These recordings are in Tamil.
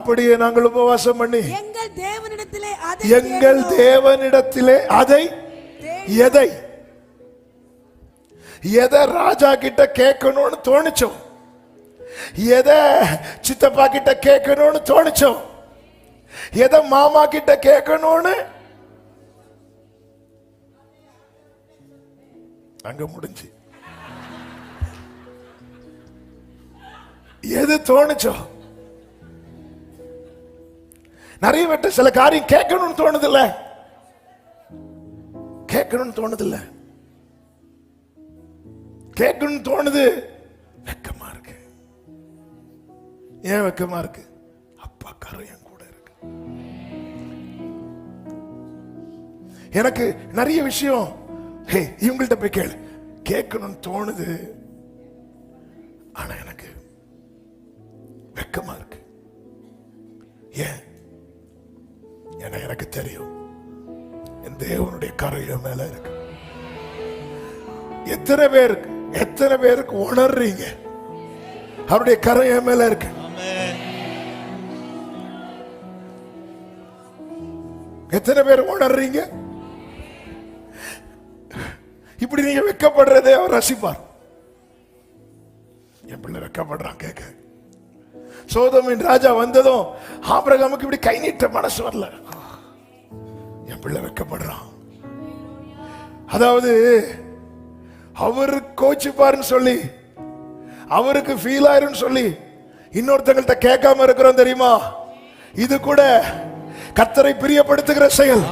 அப்படியே நாங்கள் உபவாசம் பண்ணி எங்கள் தேவனிடத்திலே அதை எங்கள் தேடினோம். தேவனிடத்திலே அதை தேடி- எதை? எதை ராஜா கிட்ட கேட்கணும்னு தோணுச்சோம்? எதை சித்தப்பா கிட்ட கேட்கணும்னு தோணுச்சோம்? எதை மாமா கிட்ட கேட்கணும்னு? அங்க முடிஞ்சு. எது தோணுச்சோ நிறைய பேர்ட்ட சில காரியம் கேட்கணும்னு தோணுதில்ல. கேட்கணும்னு தோணுதில்ல. கேட்கணும்னு தோணுது. வெக்கமா இருக்கு. ஏன் வெக்கமா இருக்கு? அப்பா கரை என் கூட இருக்கு. எனக்கு நிறைய விஷயம். ஹே இவங்கள்ட்ட போய் கேளு. கேட்கணும்னு தோணுது. ஆனா எனக்கு வெக்கமா தெரியும். என் தேவனுடைய கரையில மேல இருக்கு. எத்தனை பேருக்கு எத்தனை பேருக்கு உணர்றீங்க? அவருடைய கரைய மேல இருக்கு. எத்தனை பேர் உணர்றீங்க? இப்படி நீங்க வெக்கப்படுறதே அவர் ரசிப்பார். என் பிள்ளை வெக்கப்படுறான் கேட்க. சோதமின் ராஜா வந்ததும் ஆபிரகாமுக்கு இப்படி கை நீட்ட மனசு வரல. என் பிள்ளை வெக்கப்படுறான். அதாவது அவரு கோச்சிப்பாருன்னு சொல்லி அவருக்கு ஃபீல் ஆயிருன்னு சொல்லி இன்னொருத்தங்கள்ட்ட கேட்காம இருக்கிறோம் தெரியுமா? இது கூட கத்தரை பிரியப்படுத்துகிற செயல்.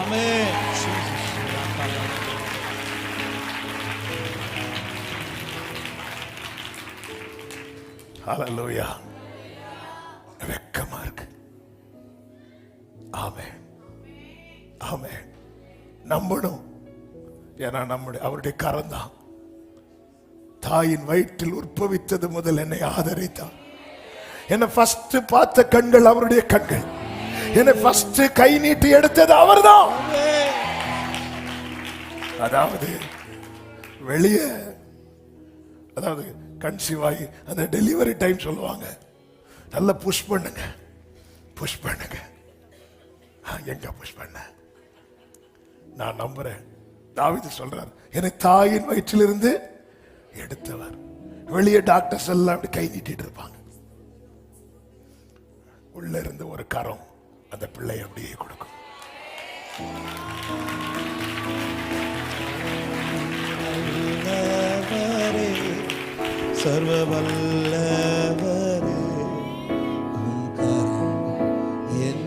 வெக்கமா இருக்கு. ஆமே ஆமே நம்பணும் ஏன்னா நம்முடைய அவருடைய கரம் தான் தாயின் வயிற்றில் உற்பவித்தது முதல் என்னை ஆதரித்தார். என்னை ஃபர்ஸ்ட் பார்த்த கண்கள் அவருடைய கண்கள். என்னை ஃபர்ஸ்ட் கை நீட்டி எடுத்தது அவர்தான். அதாவது வெளியே அதாவது கன்சீவ் ஆகி அந்த டெலிவரி டைம் சொல்லுவாங்க. நல்லா புஷ் பண்ணுங்க. புஷ் பண்ணுங்க. எங்க புஷ் பண்ண? நான் நம்புறேன். தாவீது சொல்றார் என்னை தாயின் வயிற்றிலிருந்து எடுத்தவர். வெளியே டாக்டர்ஸ் எல்லாம் அப்படி கை நீட்டிட்டு இருப்பாங்க. உள்ள இருந்து ஒரு கரம் அந்த பிள்ளை அப்படியே கொடுக்கும். சர்வ வல்லவரே கரம் என்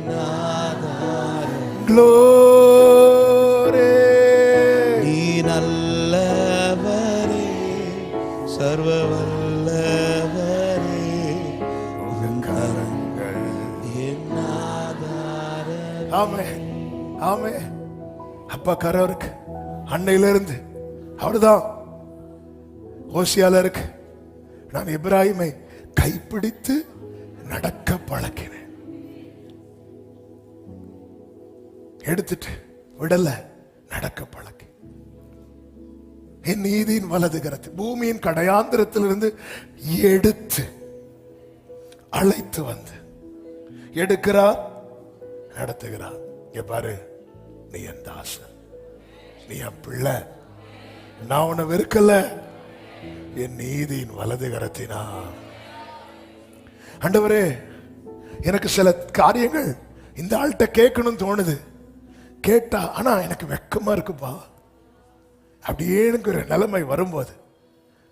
ஆமே ஆமே அப்பா கரம் இருக்கு. அன்னையில இருந்து. அவர்தான். ஓசியால இருக்கு. நான் இப்ராஹிமை கைப்பிடித்து நடக்க பழக்கினேன். எடுத்துட்டு விடல நடக்க பழக்கி. என் நீதியின் வலதுகிறது பூமியின் கடையாந்திரத்திலிருந்து எடுத்து அழைத்து வந்து. எடுக்கிறார் நடத்துகிறார் இங்க பாரு நீ என் தாசன். நீ என் பிள்ளை. நான் உன்னை வெறுக்கல. என் நீதியின் வலது கரத்தினா ஆண்டவரே எனக்கு சில காரியங்கள் இந்த ஆள்கிட்ட கேட்கணும்னு தோணுது. கேட்டா ஆனா எனக்கு வெக்கமா இருக்குப்பா. அப்படியேங்கிற நிலைமை வரும்போது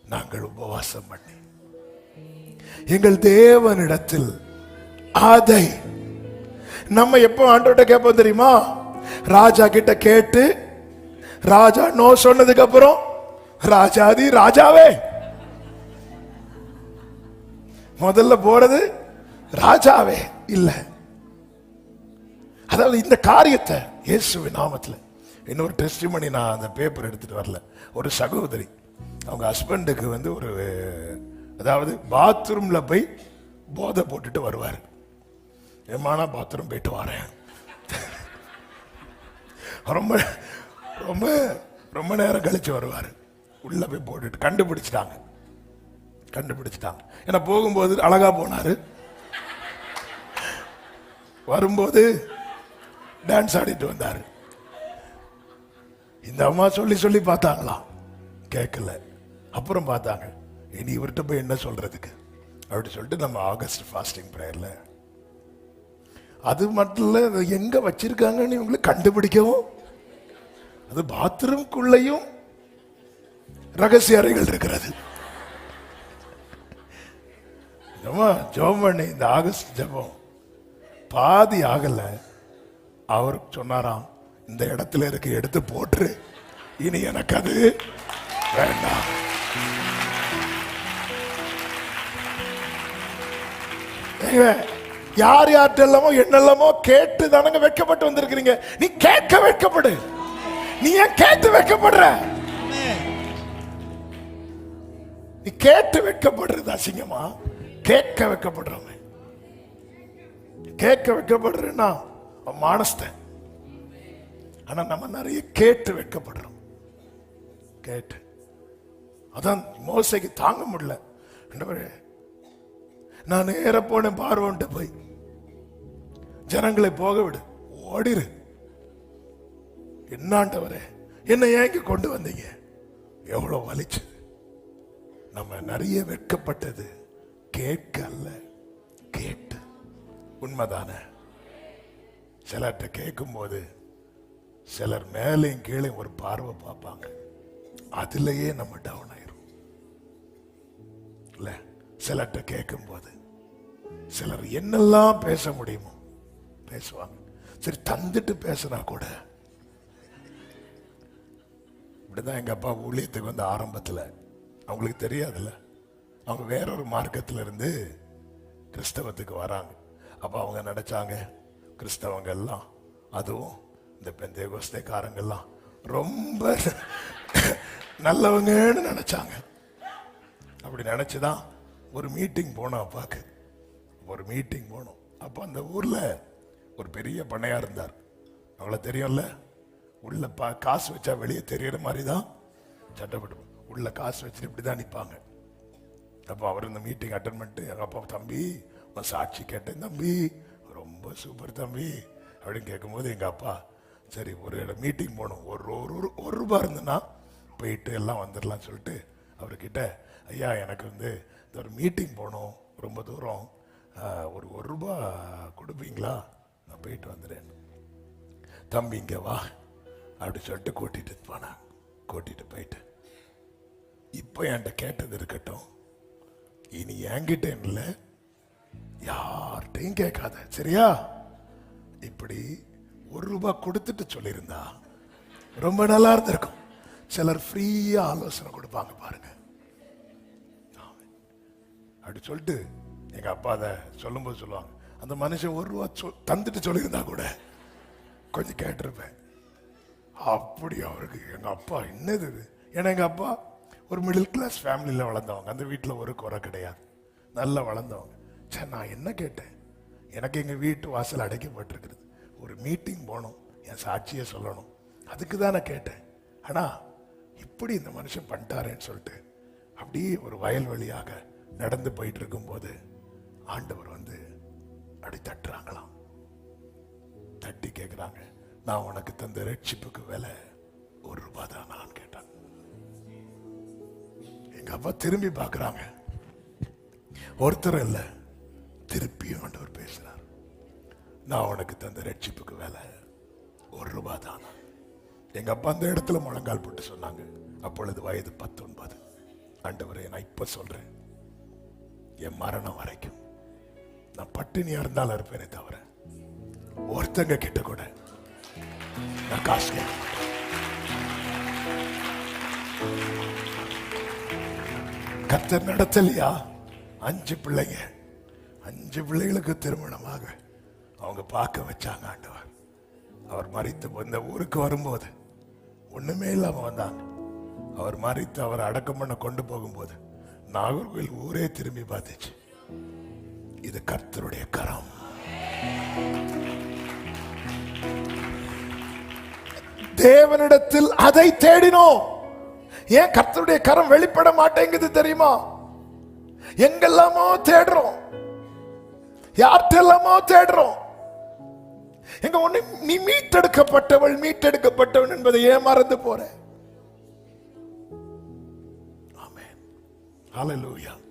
நாங்கள் உபவாசம் பண்ணி எங்கள் தேவனிடத்தில் அதை நம்ம எப்போ ஆண்டோட்ட கேட்போம் தெரியுமா? ராஜா கிட்ட கேட்டு ராஜா நோ சொன்னதுக்கு அப்புறம் ராஜாதி ராஜாவே. முதல்ல போறது ராஜாவே இல்ல. அதாவது இந்த காரியத்தை இயேசுவின் நாமத்தில் இன்னொரு டெஸ்டிமனி நான் அந்த பேப்பர் எடுத்துட்டு வரல. ஒரு சகோதரி அவங்க ஹஸ்பண்டுக்கு வந்து ஒரு அதாவது பாத்ரூம்ல போய் போதை போட்டுட்டு வருவார். எம்மானா பாத்ரூம் போயிட்டு வரேன். ரொம்ப ரொம்ப ரொம்ப நேரம் கழிச்சு வருவார். உள்ள போய் போட்டுட்டு கண்டுபிடிச்சிட்டாங்க. கண்டுபிடிச்சிட்டாங்க. ஏன்னா போகும்போது அழகா போனாரு. வரும்போது டான்ஸ் ஆடிட்டு வந்தாரு. இந்த அம்மா சொல்லி சொல்லி பார்த்தாங்களாம் கேட்கல. அப்புறம் பார்த்தாங்க. இனி இவர்கிட்ட போய் என்ன சொல்றதுக்கு? அப்படி சொல்லிட்டு நம்ம ஆகஸ்ட் ஃபாஸ்டிங் ப்ரேயர்ல அது மட்டும் இல்லை அதை எங்கே வச்சிருக்காங்கன்னு இவங்களை கண்டுபிடிக்கவும் அது பாத்ரூம்குள்ளேயும் ரகசிய அறைகள் இருக்கிறது. நம்ம ஜெபம் பண்ணி இந்த ஆகஸ்ட் ஜெபம் பாதி ஆகலை. அவர் சொன்னாராம் இந்த இடத்துல இருக்க எடுத்து போட்டுரு. இனி எனக்கு அது வேண்டாம். ஏங்க, யார் யார்கிட்டெல்லாமோ என்னெல்லாமோ கேட்டு தானங்க வெட்கப்பட்டு வந்திருக்கிறீங்க. நீ கேட்க வெட்கப்படு. நீ ஏன் கேட்டு வெட்கப்படுற? நீ கேட்டு வெட்கப்படுறது அசிங்கமா? கேட்க வைக்கப்படுறவன் கேட்க வைக்கப்படுறேன்னா அவன் மானஸ்தன். ஆனா நம்ம நிறைய கேட்டு வைக்கப்படுறோம் கேட்டு. அதான் மோசைக்கு தாங்க முடியல. நான் நேர போனேன் பார்வோன்ட்ட போய். ஜனங்களை போக விடு ஓடிரு. என்னாண்டவரே என்ன ஏங்க கொண்டு வந்தீங்க? எவ்வளவு வலிச்சு. நம்ம நிறைய வெட்கப்பட்டது. கேட்க அல்ல கேட்டு. உண்மைதானே? சிலர்கிட்ட கேட்கும்போது சிலர் மேலேயும் கீழே ஒரு பார்வை பார்ப்பாங்க. அதுலயே நம்ம டவுன் ஆயிரும். இல்ல சிலர்கிட்ட கேட்கும்போது சிலர் என்னெல்லாம் பேச முடியுமோ பேசுவாங்க. சரி தந்துட்டு பேசுனா கூட இப்படிதான் எங்க அப்பா ஊழியத்துக்கு வந்த ஆரம்பத்தில். அவங்களுக்கு தெரியாதுல்ல. அவங்க வேறொரு மார்க்கத்துல இருந்து கிறிஸ்தவத்துக்கு வராங்க. அப்ப அவங்க நினைச்சாங்க கிறிஸ்தவங்க எல்லாம் அதுவும் இந்த பெந்தேகோஸ்தேக்காரங்கெல்லாம் ரொம்ப நல்லவங்கன்னு நினைச்சாங்க. அப்படி நினைச்சுதான் ஒரு மீட்டிங் போனோம் அப்பாக்கு ஒரு மீட்டிங் போனோம். அப்போ அந்த ஊரில் ஒரு பெரிய பண்ணையாக இருந்தார். அவங்கள தெரியும்ல? உள்ள பா காசு வச்சா வெளியே தெரியற மாதிரி தான் சட்டப்பட்டு உள்ள காசு வச்சுட்டு இப்படி தான் நிற்பாங்க. அப்போ அவர் இந்த மீட்டிங் அட்டன் பண்ணிட்டு எங்கள் அப்பா தம்பி உன் சாட்சி கேட்டேன் தம்பி. ரொம்ப சூப்பர் தம்பி. அப்படின்னு கேட்கும்போது எங்கள் அப்பா சரி ஒரு இடம் மீட்டிங் போகணும். ஒரு ஒரு ஒரு ஒரு ரூபா இருந்ததுன்னா போயிட்டு எல்லாம் வந்துடலாம் சொல்லிட்டு அவர்கிட்ட ஐயா எனக்கு வந்து இந்த ஒரு மீட்டிங் போகணும். ரொம்ப தூரம். ஒரு ஒரு ரூபா கொடுப்பீங்களா? நான் போயிட்டு வந்துடுறேன் தம்பி இங்கே வா. அப்படி சொல்லிட்டு கூட்டிட்டு போனான் கூட்டிட்டு போயிட்டு. இப்போ என்கிட்ட கேட்டது இருக்கட்டும். இனி என்கிட்ட இல்லை. யார்கிட்டையும் கேட்காத. சரியா? இப்படி ஒரு ரூபாய் கொடுத்துட்டு சொல்லியிருந்தா ரொம்ப நல்லா இருந்திருக்கும். சிலர் ஃப்ரீயா ஆலோசனை கொடுப்பாங்க பாருங்க. அப்படி சொல்லிட்டு எங்க அப்பா அதை சொல்லும்போது சொல்லுவாங்க. அந்த மனுஷன் ஒரு ரூபா சொல் தந்துட்டு சொல்லியிருந்தா கூட கொஞ்சம் கேட்டிருப்பேன். அப்படி அவருக்கு எங்கள் அப்பா என்னது இது? ஏன்னா எங்கள் அப்பா ஒரு மிடில் கிளாஸ் ஃபேமிலியில் வளர்ந்தவங்க. அந்த வீட்டில் ஒரு குறை கிடையாது. நல்லா வளர்ந்தவங்க. சார் நான் என்ன கேட்டேன்? எனக்கு எங்கள் வீட்டு வாசல் அடைக்கப்பட்டிருக்கிறது. ஒரு மீட்டிங் போகணும். என் சாட்சியை சொல்லணும். அதுக்கு தான் நான் கேட்டேன். ஆனால் இப்படி இந்த மனுஷன் பண்ணிட்டாரேன்னு சொல்லிட்டு அப்படியே ஒரு வயல்வெளியாக நடந்து போயிட்டு இருக்கும்போது ஆண்டவர் வந்து அப்படி தட்டுறாங்களாம். தட்டி கேட்குறாங்க நான் உனக்கு தந்த ரட்சிப்புக்கு விலை ஒரு ரூபாய் தான் நான் கேட்டேன். எங்க அப்பா திரும்பி பார்க்குறாங்க. ஒருத்தர் இல்ல திருப்பியும் ஆண்டவர் பேசுகிறார் நான் உனக்கு தந்த ரட்சிப்புக்கு விலை ஒரு ரூபாய் தான் எங்க அப்பா அந்த இடத்துல முழங்கால் போட்டு சொன்னாங்க. அப்பொழுது வயது பத்தொன்பது. ஆண்டவரே நான் இப்போ சொல்றேன். என் மரணம் வரைக்கும் நான் பட்டினியா இருந்தாலும் இருப்பேனே தவிர ஒருத்தங்க கிட்ட கூட நான் காசு கேட்க மாட்டேன். நடத்தலையா? அஞ்சு பிள்ளைங்க. அஞ்சு பிள்ளைகளுக்கு திருமணமாக அவங்க பார்க்க வச்சாங்க ஆண்டவர். அவர் மறித்து இந்த ஊருக்கு வரும்போது ஒண்ணுமே இல்லாம வந்தாங்க. அவர் மறித்து அவர் அடக்கம் பண்ண கொண்டு போகும்போது நாகர்கோவில் ஊரே திரும்பி பார்த்துச்சு. இது கர்த்தருடைய கரம். தேவனிடத்தில் அதை தேடினோம். ஏன் கர்த்தருடைய கரம் வெளிப்பட மாட்டேங்குது தெரியுமா? எங்கெல்லாமோ தேடுறோம். யார்கிட்ட எல்லாமோ தேடுறோம். எங்க ஒண்ணு நீ மீட்டெடுக்கப்பட்டவள் மீட்டெடுக்கப்பட்டவன் என்பதை ஏன் மறந்து போற? ஆமே ஹalleluya.